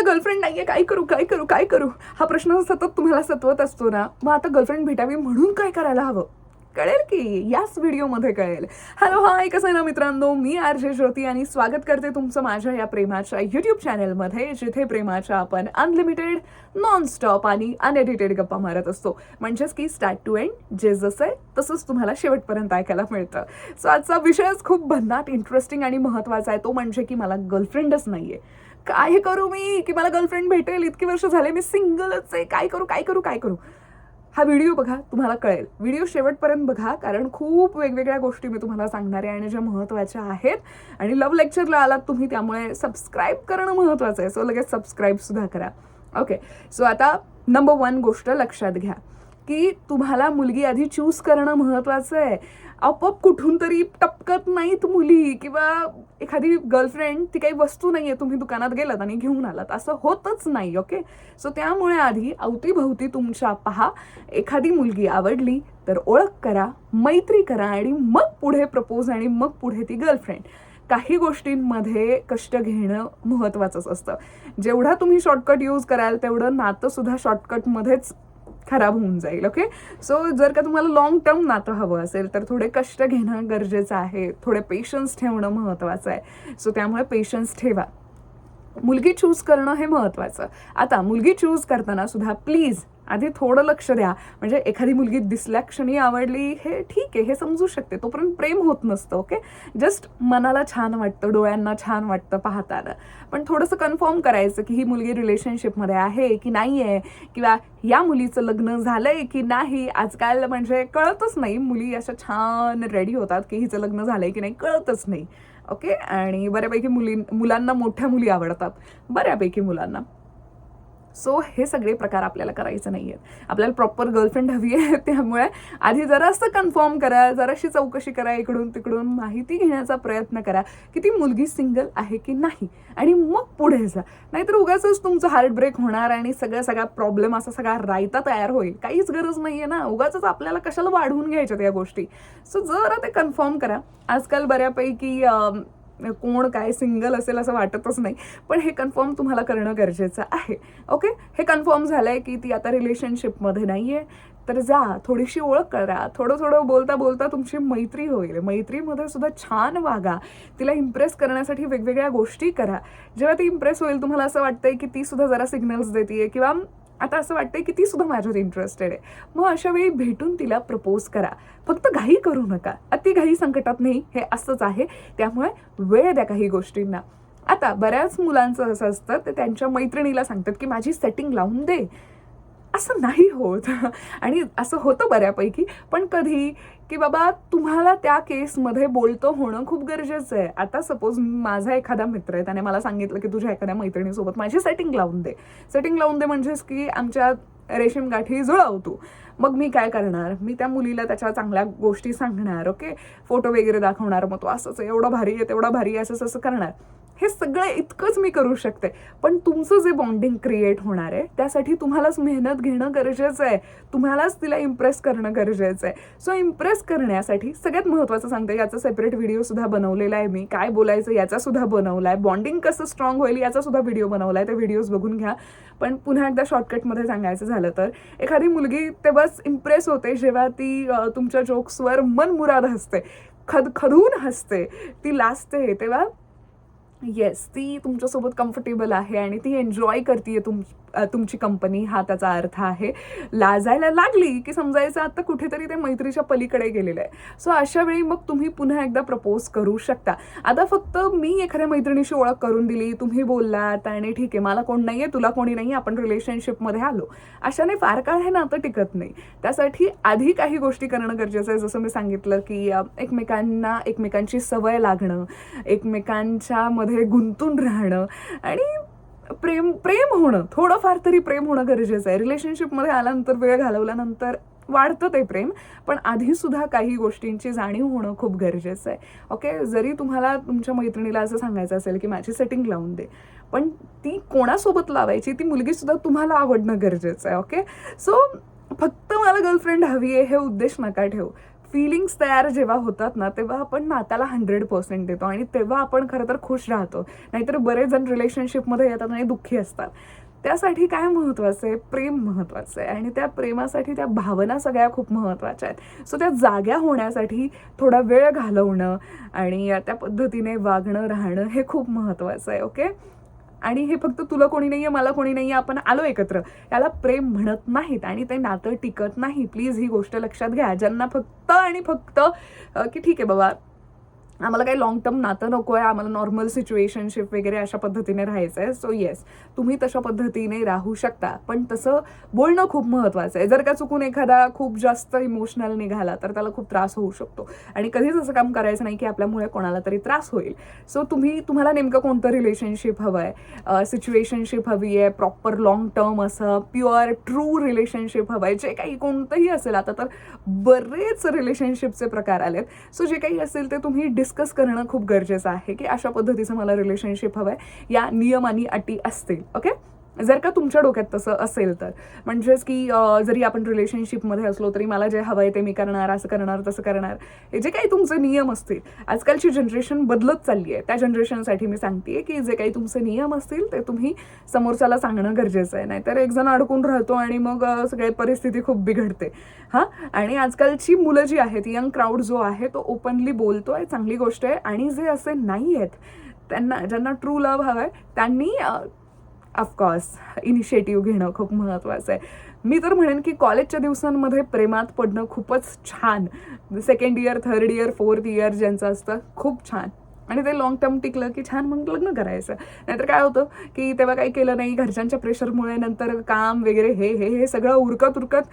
Girlfriend नाहीये काय करू काय करू काय करू? हा प्रश्न सतत तुम्हाला सतवत असतो ना मग आता गर्लफ्रेंड भेटावी म्हणून काय करायला हवं? कळेल की याच व्हिडिओमध्ये कळेल. हॅलो हाय कसं आहे ना मित्रांनो? मी आर जे ज्योती आणि स्वागत करते तुमचं माझ्या या प्रेमाच्या यूट्यूब चॅनलमध्ये जिथे प्रेमाच्या आपण अनलिमिटेड नॉनस्टॉप आणि अनएडिटेड गप्पा मारत असतो. म्हणजेच की स्टार्ट टू एंड जे जसं आहे तसंच तुम्हाला शेवटपर्यंत ऐकायला मिळतं. सो आजचा विषयच खूप भन्नाट इंटरेस्टिंग आणि महत्त्वाचा आहे. तो म्हणजे की मला गर्लफ्रेंडच नाहीये. काय करू मी? की मला गर्लफ्रेंड भेटेल? इतकी वर्ष झाले मी सिंगलच आहे. काय करू? काय करू? काय करू? हा व्हिडिओ बघा तुम्हाला कळेल. व्हिडिओ शेवटपर्यंत बघा कारण खूप वेगवेगळ्या गोष्टी मी तुम्हाला सांगणार आहे आणि ज्या महत्त्वाच्या आहेत. आणि लव्ह लेक्चरला आलात तुम्ही त्यामुळे सबस्क्राईब करणं महत्त्वाचं आहे. सो लगेच सबस्क्राईबसुद्धा करा. ओके सो आता नंबर वन गोष्ट लक्षात घ्या. की तुम्हाला मुलगी आधी चूज करणं महत्त्वाचं आहे. आपोआप कुठून तरी टपकत नाहीत मुली किंवा एखादी गर्लफ्रेंड ती काही वस्तू नाही आहे तुम्ही दुकानात गेलात आणि घेऊन आलात. असं होतच नाही ओके सो त्यामुळे आधी अवतीभवती तुमच्या पहा एखादी मुलगी आवडली तर ओळख करा मैत्री करा आणि मग पुढे प्रपोज आणि मग पुढे ती गर्लफ्रेंड काही गोष्टींमध्ये कष्ट घेणं महत्त्वाचंच असतं. जेवढा तुम्ही शॉर्टकट यूज कराल तेवढं नातंसुद्धा शॉर्टकटमध्येच खराब होऊन जाईल ओके सो जर का तुम्हाला लॉंग टर्म नातं हवं असेल तर थोडे कष्ट घेणं गरजेचं आहे. थोडे पेशन्स ठेवणं महत्त्वाचं आहे. सो त्यामुळे पेशन्स ठेवा. मुलगी चूज करणं हे महत्त्वाचं आता मुलगी चूज करताना सुद्धा प्लीज आधी थोडं लक्ष द्या. म्हणजे एखादी मुलगी दिसल्या क्षणी आवडली हे ठीक आहे हे समजू शकते. तोपर्यंत प्रेम होत नसतं ओके जस्ट मनाला छान वाटतं डोळ्यांना छान वाटतं पाहताना. पण थोडंसं कन्फर्म करायचं की ही मुलगी रिलेशनशिपमध्ये आहे की नाही आहे किंवा या मुलीचं लग्न झालंय की नाही आजकाल म्हणजे कळतच नाही. मुली अशा छान रेडी होतात की हिचं लग्न झालंय की नाही कळतच नाही. ओके आणि बऱ्यापैकी मुली मुलांना मोठ्या मुली आवडतात. बऱ्यापैकी मुलांना. सो हे सगळे प्रकार आपल्याला करायचे नाही आहेत आपल्याला प्रॉपर गर्लफ्रेंड हवी आहे त्यामुळे आधी जरासं कन्फर्म करा जराशी चौकशी करा इकडून तिकडून माहिती घेण्याचा प्रयत्न करा की ती मुलगी सिंगल आहे की नाही. आणि मग पुढे जा. नाहीतर उगाच तुमचं हार्टब्रेक होणार आणि सगळा सगळा प्रॉब्लेम असा सगळा रायता तयार होईल. काहीच गरज नाही आहे ना. उगाच आपल्याला कशाला वाढवून घ्यायच्या त्या गोष्टी. सो जरा ते कन्फर्म करा. आजकाल बऱ्यापैकी कोण काय सिंगल असेल असं वाटतच नाही. पण हे कन्फर्म तुम्हाला करणं गरजेचं आहे. ओके? हे कन्फर्म झालं आहे की ती आता रिलेशनशिपमध्ये नाही आहे तर जा थोडीशी ओळख करा. थोडं थोडं बोलता बोलता तुमची मैत्री होईल. मैत्रीमध्ये सुद्धा छान वागा. तिला इम्प्रेस करण्यासाठी वेगवेगळ्या गोष्टी करा. जेव्हा ती इम्प्रेस होईल तुम्हाला असं वाटतंय की ती सुद्धा जरा सिग्नल्स देते किंवा आता असं वाटतंय की ती सुद्धा माझ्यात इंटरेस्टेड आहे. मग अशा वेळी भेटून तिला प्रपोज करा. फक्त घाई करू नका. अति घाई संकटात नाही हे असंच आहे. त्यामुळे वेळ द्या काही गोष्टींना. आता बऱ्याच मुलांचं असं असतं ते त्यांच्या मैत्रिणीला सांगतात की माझी सेटिंग लावून दे. असं नाही होत. आणि असं होतं बऱ्यापैकी पण कधी की बाबा तुम्हाला त्या केसमध्ये बोलतो होणं खूप गरजेचं आहे. आता सपोज माझा एखादा मित्र आहे त्याने मला सांगितलं की तुझ्या एखाद्या मैत्रिणीसोबत माझी सेटिंग लावून दे. सेटिंग लावून दे म्हणजेच की आमच्या रेशीम गाठी जुळव तू मग मी काय करणार? मी त्या मुलीला त्याच्या चांगल्या गोष्टी सांगणार ओके फोटो वगैरे दाखवणार मग तो असंच एवढं भारी आहे तेवढं भारी आहे असं असं करणार. हे सगळं इतकंच मी करू शकते. पण तुमचं जे बॉन्डिंग क्रिएट होणार आहे त्यासाठी तुम्हालाच मेहनत घेणं गरजेचं आहे. तुम्हालाच तिला इम्प्रेस करणं गरजेचं आहे. सो इम्प्रेस करण्यासाठी सगळ्यात महत्त्वाचं सांगते याचा सेपरेट व्हिडिओसुद्धा बनवलेला आहे मी. काय बोलायचं याचासुद्धा बनवला आहे बॉन्डिंग कसं स्ट्रॉंग होईल याचासुद्धा व्हिडिओ बनवला आहे ते व्हिडिओज बघून घ्या. पण पुन्हा एकदा शॉर्टकटमध्ये सांगायचं झालं तर एखादी मुलगी तेव्हाच इम्प्रेस होते जेव्हा ती तुमच्या जोक्सवर मनमुराद हसते. खद खदून हसते. ती लाजते तेव्हा येस ती तुमच्यासोबत कम्फर्टेबल आहे आणि ती एन्जॉय करते तुम तुमची कंपनी हा त्याचा अर्थ आहे. लाजायला लागली की समजायचं आता कुठेतरी ते मैत्रीच्या पलीकडे गेलेलं आहे. सो अशा वेळी मग तुम्ही पुन्हा एकदा प्रपोज करू शकता. आता फक्त मी एखाद्या मैत्रिणीशी ओळख करून दिली तुम्ही बोललात आणि ठीक आहे मला कोण नाही आहे तुला कोणी नाही आपण रिलेशनशिपमध्ये आलो. अशाने फार काळ हे नातं टिकत नाही. त्यासाठी आधी काही गोष्टी करणं गरजेचं आहे. जसं मी सांगितलं की एकमेकांना एकमेकांची सवय लागणं एकमेकांच्या मध्ये गुंतून राहणं आणि प्रेम प्रेम होणं थोडंफार तरी प्रेम होणं गरजेचं आहे. रिलेशनशिपमध्ये आल्यानंतर वेळ घालवल्यानंतर वाढतं ते प्रेम पण आधीसुद्धा काही गोष्टींची जाणीव होणं खूप गरजेचं आहे. ओके जरी तुम्हाला तुमच्या मैत्रिणीला असं सांगायचं असेल की माझी सेटिंग लावून दे पण ती कोणासोबत लावायची ती मुलगीसुद्धा तुम्हाला आवडणं गरजेचं आहे. ओके सो फक्त मला गर्लफ्रेंड हवी आहे हे उद्देश नका ठेवू. फिलिंग्स तयार जेव्हा होतात ना तेव्हा आपण नात्याला हंड्रेड पर्सेंट देतो आणि तेव्हा आपण खरं तर खुश राहतो. नाहीतर बरेच जण रिलेशनशिपमध्ये येतात आणि दुःखी असतात. त्यासाठी काय महत्त्वाचं आहे प्रेम महत्त्वाचं आहे आणि त्या प्रेमासाठी त्या भावना सगळ्या खूप महत्त्वाच्या आहेत. सो त्या जाग्या होण्यासाठी थोडा वेळ घालवणं आणि त्या पद्धतीने वागणं राहणं हे खूप महत्त्वाचं आहे ओके आणि हे फक्त तुला कोणी नाही आहे मला कोणी नाही आहे आपण आलो एकत्र. याला प्रेम म्हणत नाहीत आणि ते नातं टिकत नाही. प्लीज ही गोष्ट लक्षात घ्या. ज्यांना फक्त आणि फक्त की ठीक आहे बाबा आम्हाला काही लॉंग टर्म नातं नको आहे आम्हाला नॉर्मल सिच्युएशनशिप वगैरे अशा पद्धतीने राहायचं आहे सो येस तुम्ही तशा पद्धतीने राहू शकता. पण तसं बोलणं खूप महत्त्वाचं आहे. जर का चुकून एखादा खूप जास्त इमोशनल निघाला तर त्याला खूप त्रास होऊ शकतो. आणि कधीच असं काम करायचं नाही की आपल्यामुळे कोणाला तरी त्रास होईल. सो तुम्ही तुम्हाला नेमकं कोणतं रिलेशनशिप हवं आहे सिच्युएशनशिप हवी आहे प्रॉपर लॉंग टर्म असं प्युअर ट्रू रिलेशनशिप हवं आहे जे काही कोणतंही असेल आता तर बरेच रिलेशनशिपचे प्रकार आलेत. सो जे काही असेल ते तुम्ही डिस्कस करणं खूप गरजेचं आहे की अशा पद्धतीचं मला रिलेशनशिप हवं आहे या नियम आणि अटी असतील ओके जर का तुमच्या डोक्यात तसं असेल तर. म्हणजेच की जरी आपण रिलेशनशिपमध्ये असलो तरी मला जे हवं आहे ते मी करणार असं करणार तसं करणार. हे जे काही तुमचे नियम असतील आजकालची जनरेशन बदलत चालली आहे. त्या जनरेशनसाठी मी सांगते की जे काही तुमचे नियम असतील ते तुम्ही समोरच्याला सांगणं गरजेचं आहे. नाहीतर एक जण अडकून राहतो आणि मग सगळे सगळी परिस्थिती खूप बिघडते. हां? आणि आजकालची मुलं जी आहेत यंग क्राऊड जो आहे तो ओपनली बोलतो आहे चांगली गोष्ट आहे. आणि जे असे नाही आहेत त्यांना ज्यांना ट्रू लव हवं आहे त्यांनी ऑफकोर्स इनिशिएटिव्ह घेणं खूप महत्त्वाचं आहे. मी तर म्हणेन की कॉलेजच्या दिवसांमध्ये प्रेमात पडणं खूपच छान. Second year third year fourth year ज्यांचं असतं खूप छान. आणि ते लॉंग टर्म टिकलं की छान मग लग्न करायचं. नाहीतर काय होतं की तेव्हा काही केलं नाही घरच्यांच्या प्रेशरमुळे नंतर काम वगैरे हे हे हे सगळं उरकत उरकत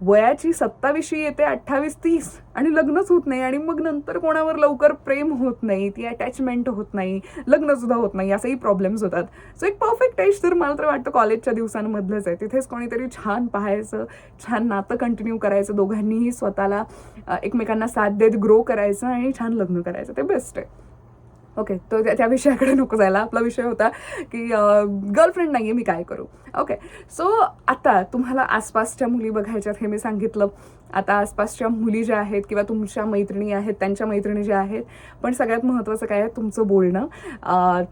वयाची सत्तावीसशी येते अठ्ठावीस तीस. आणि लग्नच होत नाही आणि मग नंतर कोणावर लवकर प्रेम होत नाही ती अटॅचमेंट होत नाही लग्नसुद्धा होत नाही असंही प्रॉब्लेम्स होतात. सो एक परफेक्ट एज तर मला तर वाटतं कॉलेजच्या दिवसांमधलंच आहे. तिथेच कोणीतरी छान पाहायचं छान नातं कंटिन्यू करायचं दोघांनीही स्वतःला एकमेकांना साथ देत ग्रो करायचं आणि छान लग्न करायचं. ते बेस्ट आहे. ओके तो त्या त्या विषयाकडे नको जायला. आपला विषय होता की गर्लफ्रेंड नाही आहे मी काय करू? ओके सो आता तुम्हाला आसपासच्या मुली बघायच्यात हे मी सांगितलं. आता आसपासच्या मुली ज्या आहेत किंवा तुमच्या मैत्रिणी आहेत त्यांच्या मैत्रिणी ज्या आहेत पण सगळ्यात महत्त्वाचं काय आहे? तुमचं बोलणं.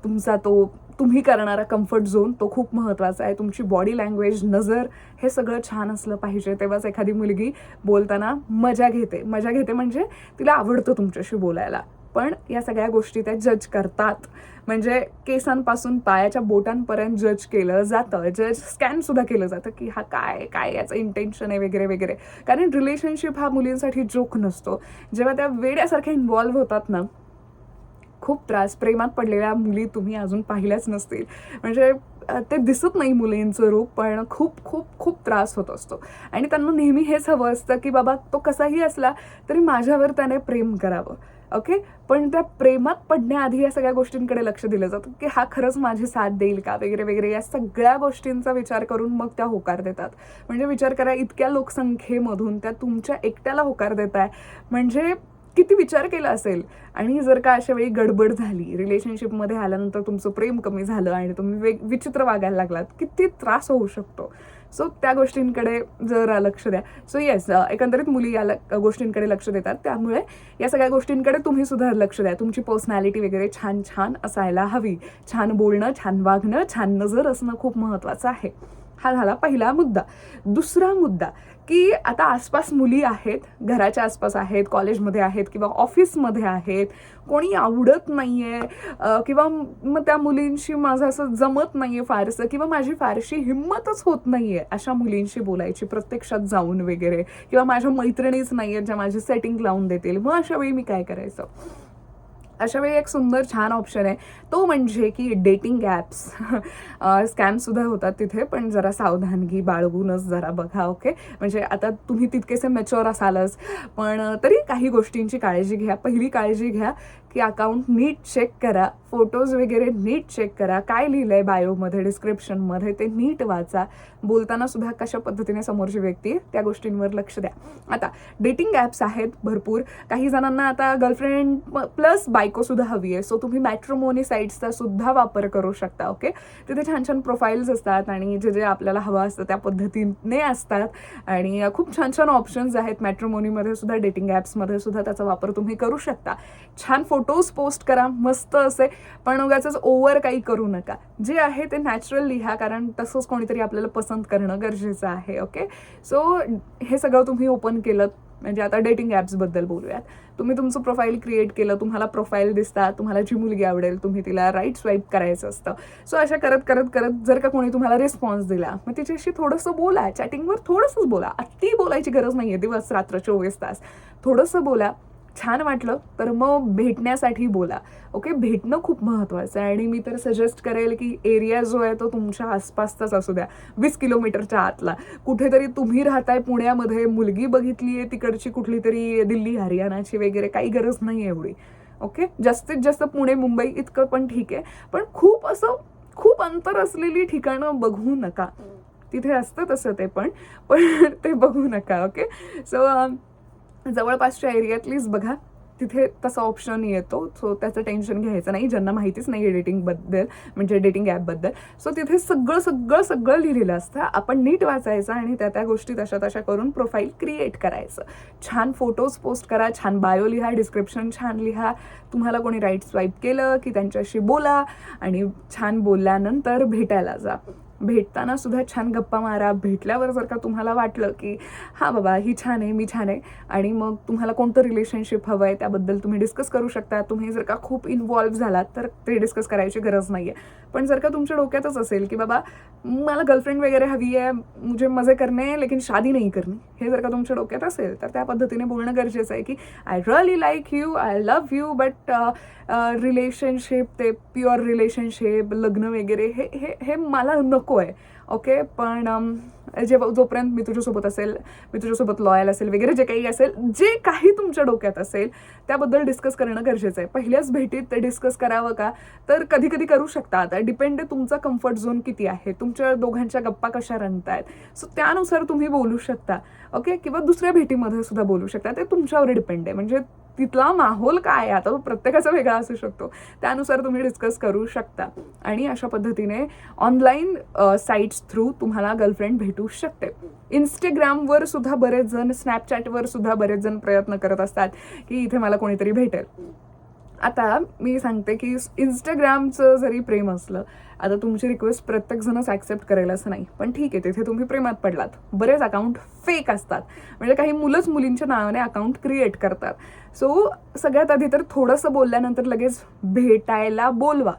तुमचा तो तुम्ही करणारा कम्फर्ट झोन तो खूप महत्त्वाचा आहे. तुमची बॉडी लँग्वेज नजर हे सगळं छान असलं पाहिजे. तेव्हाच एखादी मुलगी बोलताना मजा घेते. मजा घेते म्हणजे तिला आवडतं तुमच्याशी बोलायला. पण या सगळ्या गोष्टी त्या जज करतात. म्हणजे केसांपासून पायाच्या बोटांपर्यंत जज केलं जातं. जज स्कॅनसुद्धा केलं जातं की हा काय काय याचं इंटेन्शन आहे वगैरे वगैरे. कारण रिलेशनशिप हा मुलींसाठी जोक नसतो. जेव्हा त्या वेड्यासारख्या इन्व्हॉल्व्ह होतात ना खूप त्रास. प्रेमात पडलेल्या मुली तुम्ही अजून पाहिल्याच नसतील. म्हणजे ते दिसत नाही मुलींचं रूप पण खूप खूप खूप त्रास होत असतो. आणि त्यांना नेहमी हेच हवं असतं की बाबा तो कसाही असला तरी माझ्यावर त्याने प्रेम करावं. ओके? पण त्या प्रेमात पडण्याआधी या सगळ्या गोष्टींकडे लक्ष दिलं जातं की हा खरंच माझी साथ देईल का? वगैरे वगैरे या सगळ्या गोष्टींचा विचार करून मग त्या होकार देतात. म्हणजे विचार करा इतक्या लोकसंख्येमधून त्या तुमच्या एकट्याला होकार देत आहे म्हणजे किती विचार केला असेल? आणि जर का अशा वेळी गडबड झाली रिलेशनशिपमध्ये आल्यानंतर तुमचं प्रेम कमी झालं आणि तुम्ही वेग विचित्र वागायला लागलात किती त्रास होऊ शकतो. सो त्या गोष्टींकडे जरा लक्ष द्या. सो येस एकंदरीत मुली या ल- गोष्टींकडे लक्ष देतात. त्यामुळे या सगळ्या गोष्टींकडे तुम्ही सुद्धा लक्ष द्या. तुमची पर्सनॅलिटी वगैरे छान छान असायला हवी. छान बोलणं छान वागणं छान नजर असणं खूप महत्त्वाचं आहे. हा झाला पहिला मुद्दा. दुसरा मुद्दा की आता आसपास मुली आहेत घराच्या आसपास आहेत कॉलेजमध्ये आहेत किंवा ऑफिसमध्ये आहेत कोणी आवडत नाही आहे किंवा मग त्या मुलींशी माझं असं जमत नाही आहे फारसं किंवा माझी फारशी हिंमतच होत नाही आहे अशा मुलींशी बोलायची प्रत्यक्षात जाऊन वगैरे किंवा माझ्या मैत्रिणीच नाही आहेत ज्या माझी सेटिंग लावून देतील मग अशा वेळी मी काय करायचं? अशा वेळी एक सुंदर छान ऑप्शन आहे. तो म्हणजे की डेटिंग ॲप्स स्कॅमसुद्धा होतात तिथे पण जरा सावधानगी बाळगूनच जरा बघा ओके म्हणजे आता तुम्ही तितकेसे मॅच्युअर असालच. पण तरी काही गोष्टींची काळजी घ्या पहिली काळजी घ्या की अकाउंट नीट चेक करा फोटोज वगैरे नीट चेक करा. काय लिहिलं आहे बायोमध्ये डिस्क्रिप्शनमध्ये ते नीट वाचा. बोलताना सुद्धा कशा पद्धतीने समोरची व्यक्ती त्या गोष्टींवर लक्ष द्या. आता डेटिंग ॲप्स आहेत भरपूर. काही जणांना आता गर्लफ्रेंड प्लस बायकोसुद्धा हवी आहे. सो तुम्ही मॅट्रोमोनी साईट्सचा सुद्धा वापर करू शकता ओके तिथे छान छान प्रोफाईल्स असतात आणि जे जे आपल्याला हवं असतं त्या पद्धतीने असतात. आणि खूप छान छान ऑप्शन्स आहेत मॅट्रोमोनीमध्ये सुद्धा डेटिंग ॲप्समध्ये सुद्धा त्याचा वापर तुम्ही करू शकता. छान फोटो फोटोज पोस्ट करा मस्त असे. पण उगाच ओव्हर काही करू नका. जे आहे ते नॅचरल लिहा कारण तसंच कोणीतरी आपल्याला पसंत करणं गरजेचं आहे ओके सो हे सगळं तुम्ही ओपन केलं म्हणजे आता डेटिंग ॲप्सबद्दल बोलूयात. तुम्ही तुमचं प्रोफाईल क्रिएट केलं तुम्हाला प्रोफाईल दिसतात तुम्हाला जी मुलगी आवडेल तुम्ही तिला राईट स्वाईप करायचं असतं. सो अशा करत करत करत जर का कोणी तुम्हाला रिस्पॉन्स दिला मग तिच्याशी थोडंसं बोला. चॅटिंगवर थोडंसंच बोला. अति बोलायची गरज नाही आहे दिवस रात्र चोवीस तास. थोडंसं बोला. छान वाटलं तर मग भेटण्यासाठी बोला. ओके? भेटणं खूप महत्त्वाचं आहे. आणि मी तर सजेस्ट करेल की एरिया जो आहे तो तुमच्या आसपासचाच असू द्या. वीस किलोमीटरच्या आतला. कुठेतरी तुम्ही राहताय पुण्यामध्ये मुलगी बघितली आहे तिकडची कुठली तरी दिल्ली हरियाणाची वगैरे काही गरज नाही एवढी. ओके? जास्तीत जास्त पुणे मुंबई इतकं पण ठीक आहे. पण खूप असं खूप अंतर असलेली ठिकाणं बघू नका. तिथे असतं तसं ते पण पण ते बघू नका. ओके? सो जवळपासच्या एरियातलीच बघा तिथे तसा ऑप्शन येतो. सो त्याचं टेन्शन घ्यायचं नाही. ज्यांना माहितीच नाही एडिटिंगबद्दल म्हणजे डेटिंग ॲपबद्दल सो तिथे सगळं सगळं सगळं लिहिलेलं असतं. आपण नीट वाचायचं आणि त्या त्या गोष्टी तशा तशा करून प्रोफाईल क्रिएट करायचं. छान फोटोज पोस्ट करा छान बायो लिहा डिस्क्रिप्शन छान लिहा. तुम्हाला कोणी राईट स्वाईप केलं की त्यांच्याशी बोला आणि छान बोलल्यानंतर भेटायला जा. भेटताना सुद्धा छान गप्पा मारा. भेटल्यावर जर का तुम्हाला वाटलं की हां बाबा ही छान आहे मी छान आहे. आणि मग तुम्हाला कोणतं रिलेशनशिप हवं आहे त्याबद्दल तुम्ही डिस्कस करू शकता. तुम्ही जर का खूप इन्वॉल्व्ह झालात तर ते डिस्कस करायची गरज नाही आहे पण जर का तुमच्या डोक्यातच असेल की बाबा मला गर्लफ्रेंड वगैरे हवी आहे मुझे मजे करणे लेकिन शादी नाही करणे. हे जर का तुमच्या डोक्यात असेल तर त्या पद्धतीने बोलणं गरजेचं आहे की I really like you I love you but relationship ते प्युअर रिलेशनशिप लग्न वगैरे हे हे हे मला नको आहे. ओके पण um, जेव्हा जोपर्यंत मी तुझ्यासोबत असेल मी तुझ्यासोबत लॉयल असेल वगैरे जे काही असेल जे काही तुमच्या डोक्यात असेल त्याबद्दल डिस्कस करणं गरजेचं आहे. पहिल्याच भेटीत ते डिस्कस करावं का? तर कधी कधी करू शकता आता. डिपेंड तुमचा कम्फर्ट झोन किती आहे. तुमच्या दोघांच्या गप्पा कशा रंगतायत. सो त्यानुसार तुम्ही बोलू शकता. ओके? किंवा दुसऱ्या भेटीमध्ये सुद्धा बोलू शकता. ते तुमच्यावर डिपेंड आहे. म्हणजे तिथला माहोल काय आहे? आता तो प्रत्येकाचा वेगळा असू शकतो. त्यानुसार तुम्ही डिस्कस करू शकता. आणि अशा पद्धतीने ऑनलाईन साईट्स थ्रू तुम्हाला गर्लफ्रेंड भेटू शकते. इंस्टाग्रामवर सुद्धा बरेच जण स्नॅपचॅटवर सुद्धा बरेच जण प्रयत्न करत असतात की इथे मला कोणीतरी भेटेल. आता मी सांगते की इंस्टाग्रामचं जरी प्रेम असलं आता तुमची रिक्वेस्ट प्रत्येकजणच ॲक्सेप्ट करेल असं नाही. पण ठीक आहे तिथे तुम्ही प्रेमात पडलात. बरेच अकाउंट फेक असतात. म्हणजे काही मुलंच मुलींच्या नावाने अकाउंट क्रिएट करतात. सो सगळ्यात आधी तर थोडंसं बोलल्यानंतर लगेच भेटायला बोलवा.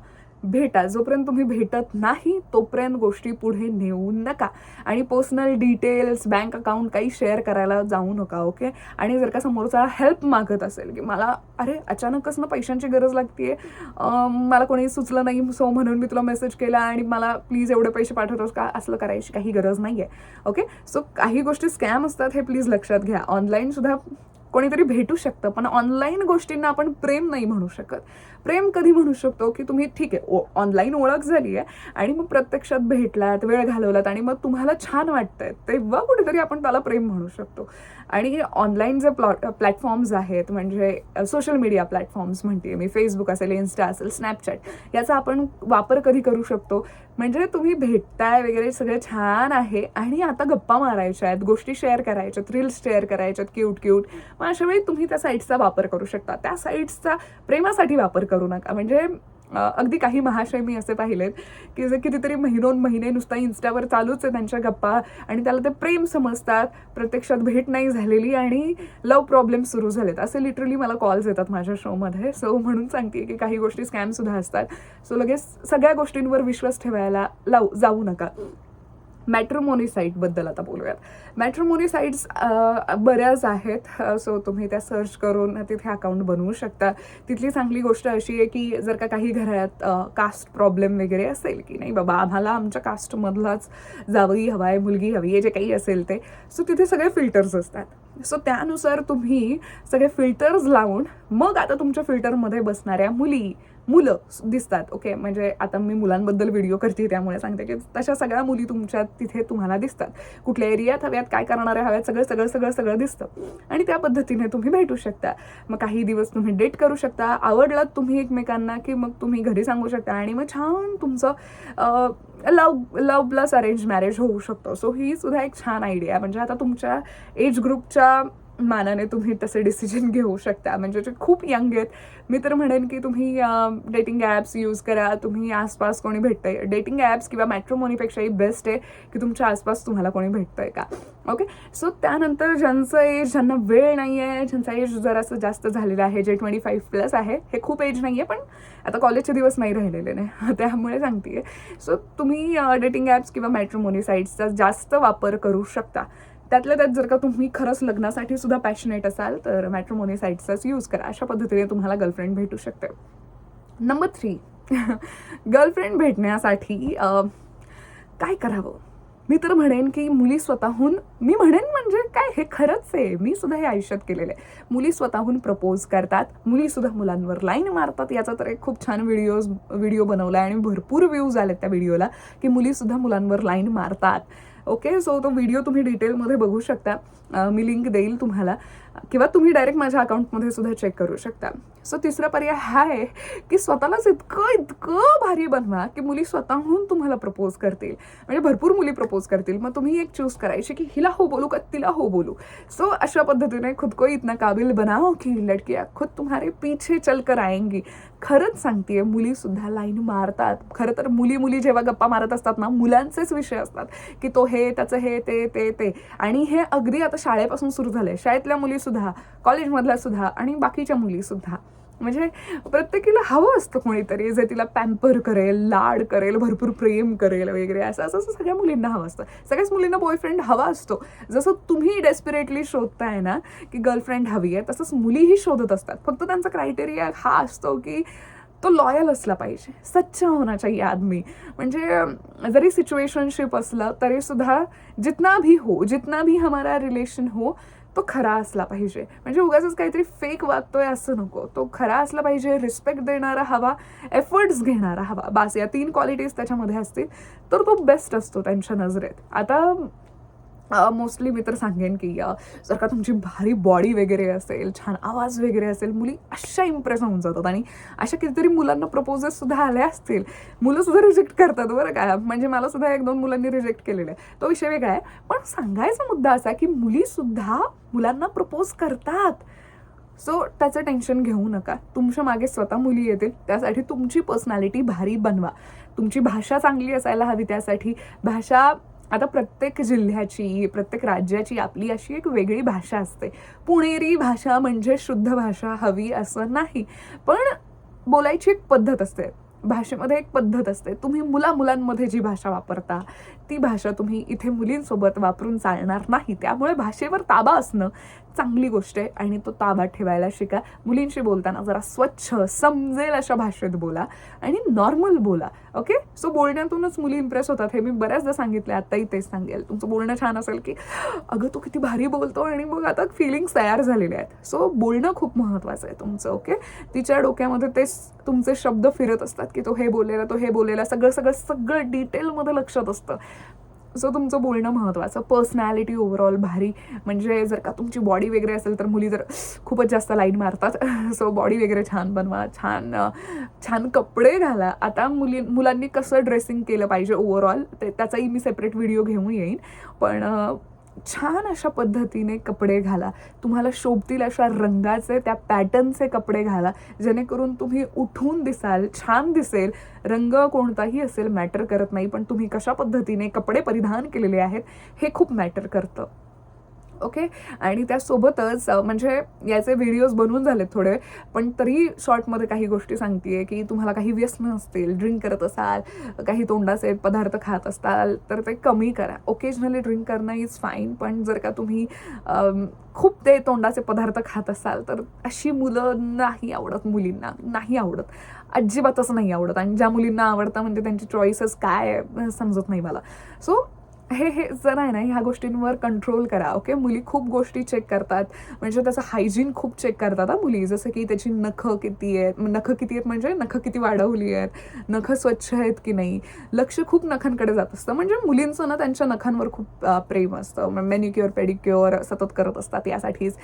भेटा. जोपर्यंत तुम्ही भेटत नाही तोपर्यंत गोष्टी पुढे नेऊ नका. आणि पर्सनल डिटेल्स बँक अकाउंट काही शेअर करायला जाऊ नका ओके आणि जर का समोरचा हेल्प मागत असेल की मला अरे अचानकच ना पैशांची गरज लागते मला कोणी सुचलं नाही सो म्हणून मी तुला मेसेज केला आणि मला प्लीज एवढे पैसे पाठवतोस का? असलं करायची काही गरज नाही आहे ओके सो काही गोष्टी स्कॅम असतात हे प्लीज लक्षात घ्या. ऑनलाईनसुद्धा कोणीतरी भेटू शकतं पण ऑनलाईन गोष्टींना आपण प्रेम नाही म्हणू शकत. प्रेम कधी म्हणू शकतो की तुम्ही ठीक आहे ऑनलाईन ओळख झाली आहे आणि मग प्रत्यक्षात भेटलात वेळ घालवलात आणि मग तुम्हाला छान वाटतंय तेव्हा कुठेतरी आपण त्याला प्रेम म्हणू शकतो. आणि ऑनलाईन जे प्लॉट प्लॅटफॉर्म्स आहेत म्हणजे सोशल मीडिया प्लॅटफॉर्म्स म्हणते मी फेसबुक असेल इन्स्टा असेल स्नॅपचॅट याचा आपण वापर कधी करू शकतो? म्हणजे तुम्ही भेटताय वगैरे सगळं छान आहे आणि आता गप्पा मारायच्या आहेत गोष्टी शेअर करायच्यात रील्स शेअर करायच्यात क्यूट क्यूट मग अशा वेळी तुम्ही त्या साईट्सचा वापर करू शकता. त्या साईट्सचा प्रेमासाठी वापर करू नका. म्हणजे अगदी काही महाशय मी असे पाहिलेत की जे कितीतरी महिनोन महिने नुसता इन्स्टावर चालूच आहे त्यांच्या गप्पा आणि त्याला ते प्रेम समजतात प्रत्यक्षात भेट नाही झालेली आणि लव प्रॉब्लेम सुरू झालेत. असे लिटरली मला कॉल्स येतात माझ्या शोमध्ये सो म्हणून सांगते की काही गोष्टी स्कॅमसुद्धा असतात. सो लगेच सगळ्या गोष्टींवर विश्वास ठेवायला लावू जाऊ नका. मॅट्रोमोनी साईटबद्दल आता बोलूयात. मॅट्रोमोनी साईट्स बऱ्याच आहेत. सो तुम्ही त्या सर्च करून तिथे अकाउंट बनवू शकता. तिथली चांगली गोष्ट अशी आहे की जर का काही घरात कास्ट प्रॉब्लेम वगैरे असेल की नाही बाबा आम्हाला आमच्या कास्टमधलाच जावई हवा आहे मुलगी हवी आहे जे काही असेल ते. सो तिथे सगळे फिल्टर्स असतात. सो त्यानुसार तुम्ही सगळे फिल्टर्स लावून मग आता तुमच्या फिल्टरमध्ये बसणाऱ्या मुली मुलं दिसतात ओके म्हणजे आता मी मुलांबद्दल व्हिडिओ करते त्यामुळे सांगते की तशा सगळ्या मुली तुमच्या तिथे तुम्हाला दिसतात. कुठल्या एरियात हव्यात काय करणाऱ्या हव्यात सगळं सगळं सगळं सगळं दिसतं. आणि त्या पद्धतीने तुम्ही भेटू शकता. मग काही दिवस तुम्ही डेट करू शकता. आवडलात तुम्ही एकमेकांना की मग तुम्ही घरी सांगू शकता. आणि मग छान तुमचं love love plus arrange marriage होऊ शकतो. सो ही सुद्धा एक छान आयडिया म्हणजे आता तुमच्या एज ग्रुपच्या मानाने तुम्ही तसे डिसिजन घेऊ शकता. म्हणजे जे खूप यंग आहेत मी तर म्हणेन की तुम्ही डेटिंग ॲप्स यूज करा. तुम्ही आसपास कोणी भेटतंय. डेटिंग ॲप्स किंवा मॅट्रोमोनीपेक्षाही बेस्ट आहे की तुमच्या आसपास तुम्हाला कोणी भेटतंय का? ओके सो त्यानंतर ज्यांचं एज ज्यांना वेळ नाही आहे ज्यांचा एज जरासं जास्त झालेलं आहे जे ट्वेंटी फाईव्ह प्लस आहे हे खूप एज नाही आहे पण आता कॉलेजचे दिवस नाही राहिलेले नाही त्यामुळे सांगते सो तुम्ही डेटिंग ॲप्स किंवा मॅट्रोमोनी साईट्सचा जास्त वापर करू शकता. त्यातल्या त्यात जर का तुम्ही खरंच लग्नासाठी सुद्धा पॅशनेट असाल तर मॅट्रोमोनी साईट्सचाच यूज करा. अशा पद्धतीने तुम्हाला गर्लफ्रेंड भेटू शकते. नंबर थ्री गर्लफ्रेंड भेटण्यासाठी काय करावं? मी तर म्हणेन की मुली स्वतःहून मी म्हणेन म्हणजे काय? हे खरंच आहे. मी सुद्धा हे आयुष्यात केलेलं आहे. मुली स्वतःहून प्रपोज करतात. मुली सुद्धा मुलांवर लाईन मारतात. याचा तर एक खूप छान व्हिडिओज व्हिडिओ बनवला आहे आणि भरपूर व्ह्यूज आलेत त्या व्हिडिओला की मुली सुद्धा मुलांवर लाईन मारतात. ओके सो तो व्हिडिओ तुम्ही डिटेलमध्ये बघू शकता. मी लिंक देईल तुम्हाला. किंवा तुम्ही डायरेक्ट माझ्या अकाउंटमध्ये सुद्धा चेक करू शकता. सो तिसरा पर्याय हा आहे की स्वतःलाच इतकं इतकं भारी बनवा की मुली स्वतःहून तुम्हाला प्रपोज करतील. म्हणजे भरपूर मुली प्रपोज करतील. मग तुम्ही एक चूज करायची की हिला हो बोलू का तिला हो बोलू? सो अशा पद्धतीने खुद को इतना काबिल बनाओ की लडकिया खुद तुम्हारे पीछे चल कर आएंगी. खरंच सांगते मुली सुद्धा लाईन मारतात. खरं तर मुली मुली जेव्हा गप्पा मारत असतात ना मुलांचेच विषय असतात की तो हे त्याचं हे ते ते ते. आणि हे अगदी आता शाळेपासून सुरू झालंय. शाळेतल्या मुली सुद्धा कॉलेजमधल्या सुद्धा आणि बाकीच्या मुली सुद्धा. म्हणजे प्रत्येकीला हवं असतं कोणीतरी जे तिला पॅम्पर करेल लाड करेल भरपूर प्रेम करेल वगैरे. असं असं असं सगळ्या मुलींना हवं असतं. सगळ्याच मुलींना बॉयफ्रेंड हवा असतो. जसं तुम्ही डेस्पिरेटली शोधताय ना की गर्लफ्रेंड हवी आहे तसंच मुलीही शोधत असतात. फक्त त्यांचा क्रायटेरिया हा असतो की तो लॉयल असला पाहिजे. सच्चा होना चाहिए आदमी म्हणजे जरी सिच्युएशनशिप असलं तरी सुद्धा जितना भी हो जितना भी हमारा रिलेशन हो तो खरा असला पाहिजे. म्हणजे उगाच काहीतरी फेक वागतोय असं नको. तो खरा असला पाहिजे रिस्पेक्ट देणारा हवा एफर्ट्स घेणारा हवा. बास या तीन क्वालिटीज त्याच्यामध्ये असतील तर तो बेस्ट असतो त्यांच्या नजरेत. आता मोस्टली मी तर सांगेन की जर का तुमची भारी बॉडी वगैरे असेल छान आवाज वगैरे असेल मुली अशा इम्प्रेस होऊन जातात आणि अशा कितीतरी मुलांना प्रपोजेस सुद्धा आले असतील. मुलं सुद्धा रिजेक्ट करतात बरं काय म्हणजे मला सुद्धा एक दोन मुलांनी रिजेक्ट केलेलं आहे. तो विषय वेगळा आहे. पण सांगायचा मुद्दा असा की मुली सुद्धा मुलांना प्रपोज करतात. सो त्याचं टेन्शन घेऊ नका. तुमच्या मागे स्वतः मुली येतील. त्यासाठी तुमची पर्सनॅलिटी भारी बनवा. तुमची भाषा चांगली असायला हवी त्यासाठी. भाषा आता प्रत्येक जिल्ह्याची प्रत्येक राज्याची आपली अशी एक वेगळी भाषा असते. पुणेरी भाषा म्हणजे शुद्ध भाषा हवी असं नाही. पण बोलायची एक पद्धत असते. भाषेमध्ये एक पद्धत असते. तुम्ही मुला मुलांमध्ये जी भाषा वापरता ती भाषा तुम्ही इथे मुलींसोबत वापरून चालणार नाही. त्यामुळे भाषेवर ताबा असणं चांगली गोष्ट आहे आणि तो ताबा ठेवायला शिका. मुलींशी बोलताना जरा स्वच्छ समजेल अशा भाषेत बोला आणि नॉर्मल बोला ओके सो बोलण्यातूनच मुली इम्प्रेस होतात. हे मी बऱ्याचदा सांगितले आत्ताही तेच सांगेल. तुमचं बोलणं छान असेल की अगं तू किती भारी बोलतो आणि मग आता फिलिंग्स तयार झालेले आहेत. सो बोलणं खूप महत्त्वाचं आहे तुमचं ओके तिच्या डोक्यामध्ये ते तुमचे शब्द फिरत असतात की तो हे बोलेला तो हे बोलेला सगळं सगळं सगळं डिटेलमध्ये लक्षात असतं. सो तुमचं बोलणं महत्त्वाचं. पर्सनॅलिटी ओव्हरऑल भारी. म्हणजे जर का तुमची बॉडी वगैरे असेल तर मुली जर खूपच जास्त लाईन मारतात. सो बॉडी वगैरे छान बनवा छान छान कपडे घाला. आता मुली मुलांनी कसं ड्रेसिंग केलं पाहिजे ओव्हरऑल ते त्याचाही मी सेपरेट व्हिडिओ घेऊन येईन. पण छान अशा पद्धतीने कपडे घाला. तुम्हाला शोभतील अशा रंगाचे त्या पॅटर्नचे कपडे घाला. जेणेकरून तुम्ही उठून दिसाल छान दिसेल. रंग कोणताही असेल मॅटर करत नाही पण तुम्ही कशा पद्धतीने कपडे परिधान केलेले आहेत हे खूप मॅटर करतं. ओके? आणि त्यासोबतच म्हणजे याचे व्हिडिओज बनवून झालेत थोडे पण तरी शॉर्टमध्ये काही गोष्टी सांगते की तुम्हाला काही व्यसन असतील ड्रिंक करत असाल काही तोंडाचे पदार्थ खात असाल तर ते कमी करा. ओकेजनली ड्रिंक करणं इज फाईन पण जर का तुम्ही खूप ते तोंडाचे पदार्थ खात असाल तर अशी मुलं नाही आवडत मुलींना. नाही आवडत. अजिबातच नाही आवडत. आणि ज्या मुलींना आवडतं म्हणजे त्यांची चॉईसेस काय समजत नाही मला. सो हे हे जरा आहे ना ह्या गोष्टींवर कंट्रोल करा ओके मुली खूप गोष्टी चेक करतात. म्हणजे त्याचं हायजीन खूप चेक करतात हा मुली. जसं की त्याची नखं किती आहेत नखं किती आहेत म्हणजे नखं किती वाढवली आहेत नखं स्वच्छ आहेत की नाही? लक्ष खूप नखांकडे जात असतं. म्हणजे मुलींचं ना त्यांच्या नखांवर खूप प्रेम असतं. मेनिक्युअर पेडिक्युअर सतत करत असतात यासाठीच.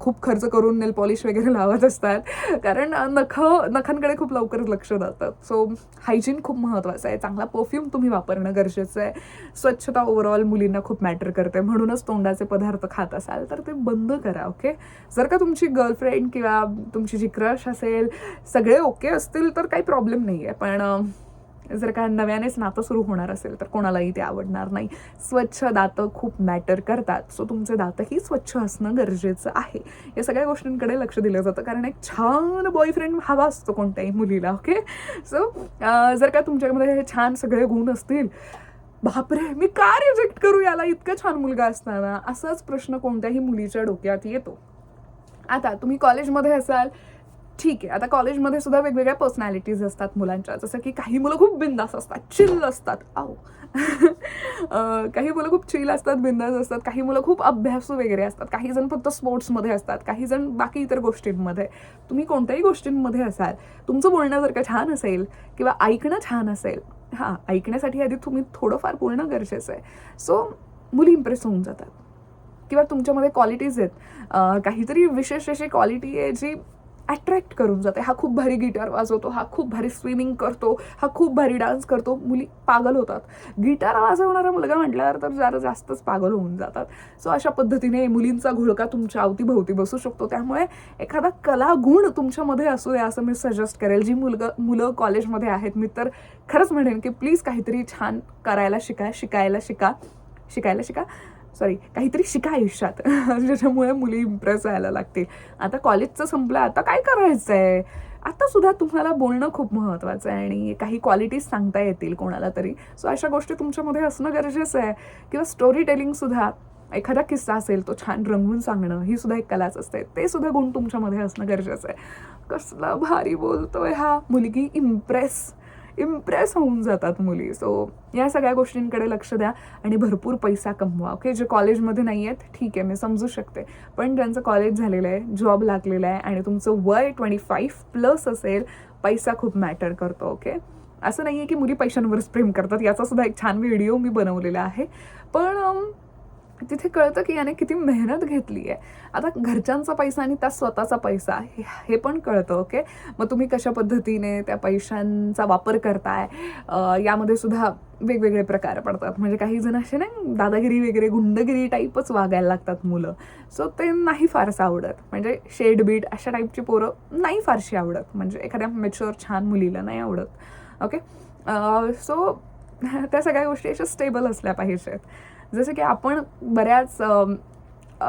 खूप खर्च करून नेल पॉलिश वगैरे लावत असतात. कारण नखं नखांकडे खूप लवकर लक्ष जातं. सो हायजीन खूप महत्त्वाचं आहे. चांगला परफ्यूम तुम्ही वापरणं गरजेचं आहे. स्वच्छ स्वच्छता ओव्हरऑल मुलींना खूप मॅटर करते म्हणूनच तोंडाचे पदार्थ खात असाल तर ते बंद करा ओके जर का तुमची गर्लफ्रेंड किंवा तुमची जी क्रश असेल सगळे ओके असतील तर काही प्रॉब्लेम नाही आहे पण जर का नव्यानेच नातं सुरू होणार असेल तर कोणालाही ते आवडणार नाही. स्वच्छ दातं खूप मॅटर करतात. सो तुमचे दातही स्वच्छ असणं गरजेचं आहे. या सगळ्या गोष्टींकडे लक्ष दिलं जातं कारण एक छान बॉयफ्रेंड हवा असतो कोणत्याही मुलीला ओके सो जर का तुमच्यामध्ये हे छान सगळे गुण असतील बापरे मी का रिजेक्ट करू याला? इतका छान मुलगा असताना. असाच प्रश्न कोणत्याही मुलीच्या डोक्यात येतो. आता तुम्ही कॉलेजमध्ये असाल ठीक आहे. आता कॉलेजमध्ये सुद्धा वेगवेगळ्या पर्सनॅलिटीज असतात मुलांच्या. जसं की काही मुलं खूप बिंदास असतात चिल असतात. आहो काही मुलं खूप चिल असतात बिंदास असतात. काही मुलं खूप अभ्यासू वगैरे असतात. काही जण फक्त स्पोर्ट्समध्ये असतात. काही जण बाकी इतर गोष्टींमध्ये. तुम्ही कोणत्याही गोष्टींमध्ये असाल तुमचं बोलणं जर का छान असेल किंवा ऐकणं छान असेल हां ऐकण्यासाठी आधी तुम्ही थोडंफार बोलणं गरजेचं आहे. सो मुली इम्प्रेस होऊन जातात. किंवा तुमच्यामध्ये क्वालिटीज आहेत. काहीतरी विशेष अशी क्वालिटी आहे जी अट्रॅक्ट करून जाते. हा खूप भारी गिटार वाजवतो हा खूप भारी स्विमिंग करतो हा खूप भारी डान्स करतो. मुली पागल होतात. गिटार वाजवणारा मुलगा म्हटल्यावर तर जरा जास्तच पागल होऊन जातात. सो अशा पद्धतीने मुलींचा घोळका तुमच्या अवतीभोवती बसू शकतो. त्यामुळे एखादा कलागुण तुमच्यामध्ये असू द्या असं मी सजेस्ट करेल. जी मुलगं मुलं कॉलेजमध्ये आहेत मी तर खरंच म्हणेन की प्लीज काहीतरी छान करायला शिका शिकायला शिका शिकायला शिका. सॉरी काहीतरी शिका आयुष्यात. ज्याच्यामुळे मुली इम्प्रेस व्हायला लागतील. आता कॉलेजचं संपलं आता काय करायचं आहे आता सुद्धा तुम्हाला बोलणं खूप महत्त्वाचं आहे आणि काही क्वालिटीज सांगता येतील कोणाला तरी. सो अशा गोष्टी तुमच्यामध्ये असणं गरजेचं आहे. किंवा स्टोरी टेलिंगसुद्धा एखादा किस्सा असेल तो छान रंगवून सांगणं ही सुद्धा एक कलाच असते. ते सुद्धा गुण तुमच्यामध्ये असणं गरजेचं आहे. कसला भारी बोलतोय हा. मुलगी इम्प्रेस इम्प्रेस होऊन जातात मुली. सो या सगळ्या गोष्टींकडे लक्ष द्या आणि भरपूर पैसा कमवा. ओके जे कॉलेजमध्ये नाही आहेत ठीक आहे मी समजू शकते. पण ज्यांचं कॉलेज झालेलं आहे जॉब लागलेला आहे आणि तुमचं वय ट्वेंटी फाईव्ह प्लस असेल पैसा खूप मॅटर करतो. ओके असं नाही आहे की मुली पैशांवरच प्रेम करतात. याचा सुद्धा एक छान व्हिडिओ मी बनवलेला आहे. पण um, तिथे कळतं की याने किती मेहनत घेतली आहे. आता घरच्यांचा पैसा आणि त्या स्वतःचा पैसा हे हे पण कळतं ओके? मग तुम्ही कशा पद्धतीने त्या पैशांचा वापर करताय? यामध्ये सुद्धा वेगवेगळे प्रकार पडतात. म्हणजे काही जण असे नाही दादागिरी वगैरे गुंडगिरी टाईपच वागायला लागतात मुलं. सो ते नाही फारसं आवडत. म्हणजे शेड बीट अशा टाईपची पोरं नाही फारशी आवडत. म्हणजे एखाद्या मेच्युअर छान मुलीला नाही आवडत. ओके? सो त्या सगळ्या गोष्टी अशा स्टेबल असल्या पाहिजेत. जसं की आपण बऱ्याच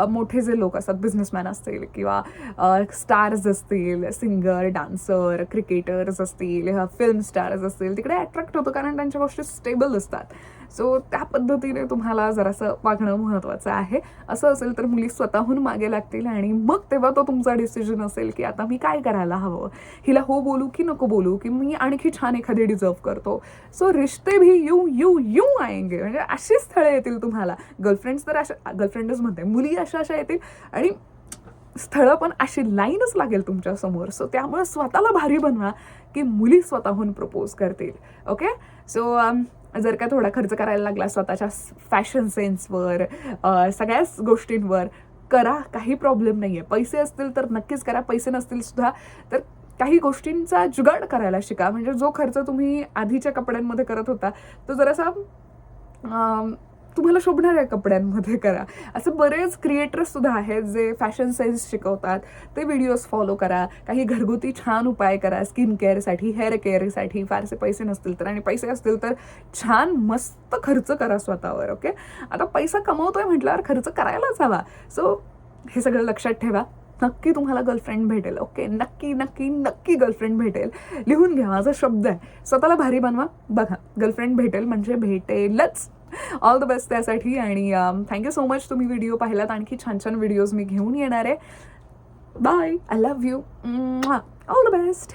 मोठे जे लोक असतात बिझनेसमॅन असतील किंवा स्टार्स असतील सिंगर डान्सर क्रिकेटर्स असतील फिल्म स्टार्स असतील तिकडे अट्रॅक्ट होतं कारण त्यांच्या गोष्टी स्टेबल असतात. सो त्या पद्धतीने तुम्हाला जरासं वागणं महत्त्वाचं आहे. असं असेल तर मुली स्वतःहून मागे लागतील आणि मग तेव्हा तो तुमचा डिसिजन असेल की आता मी काय करायला हवं? हिला हो बोलू की नको बोलू? की मी आणखी छान एखादी डिझर्व करतो? सो रिश्ते भी यू यू यू आएंगे. म्हणजे अशी स्थळे येतील तुम्हाला. गर्लफ्रेंड्स तर अशा गर्लफ्रेंडच म्हणते. मुली अशा अशा येतील. आणि स्थळं पण अशी लाईनच लागेल तुमच्यासमोर. सो त्यामुळे स्वतःला भारी बनवा की मुली स्वतःहून प्रपोज करतील. ओके सो um, जर का थोडा खर्च करायला लागला स्वतःच्या फॅशन सेन्सवर सगळ्याच गोष्टींवर करा. काही प्रॉब्लेम नाही आहे पैसे असतील तर नक्कीच करा. पैसे नसतील सुद्धा तर काही गोष्टींचा जुगाड करायला शिका. म्हणजे जो खर्च तुम्ही आधीच्या कपड्यांमध्ये करत होता तो जरासा तुम्हाला शोभणाऱ्या कपड्यांमध्ये करा. असे बरेच क्रिएटर्ससुद्धा आहेत जे फॅशन सेन्स शिकवतात. ते व्हिडिओज फॉलो करा. काही घरगुती छान उपाय करा. स्किन केअरसाठी हेअर केअरसाठी फारसे पैसे नसतील तर आणि पैसे असतील तर छान मस्त खर्च करा स्वतःवर ओके आता पैसा कमवतोय म्हटल्यावर खर्च करायलाच हवा. सो हे सगळं लक्षात ठेवा. नक्की तुम्हाला गर्लफ्रेंड भेटेल ओके नक्की नक्की नक्की गर्लफ्रेंड भेटेल. लिहून घ्या. माझा शब्द आहे. स्वतःला भारी बनवा. बघा गर्लफ्रेंड भेटेल म्हणजे भेटेलच. ऑल द बेस्ट त्यासाठी आणि थँक्यू सो मच तुम्ही व्हिडिओ पाहिलात. आणखी छान छान व्हिडिओज मी घेऊन येणार आहे. Bye I love you all the best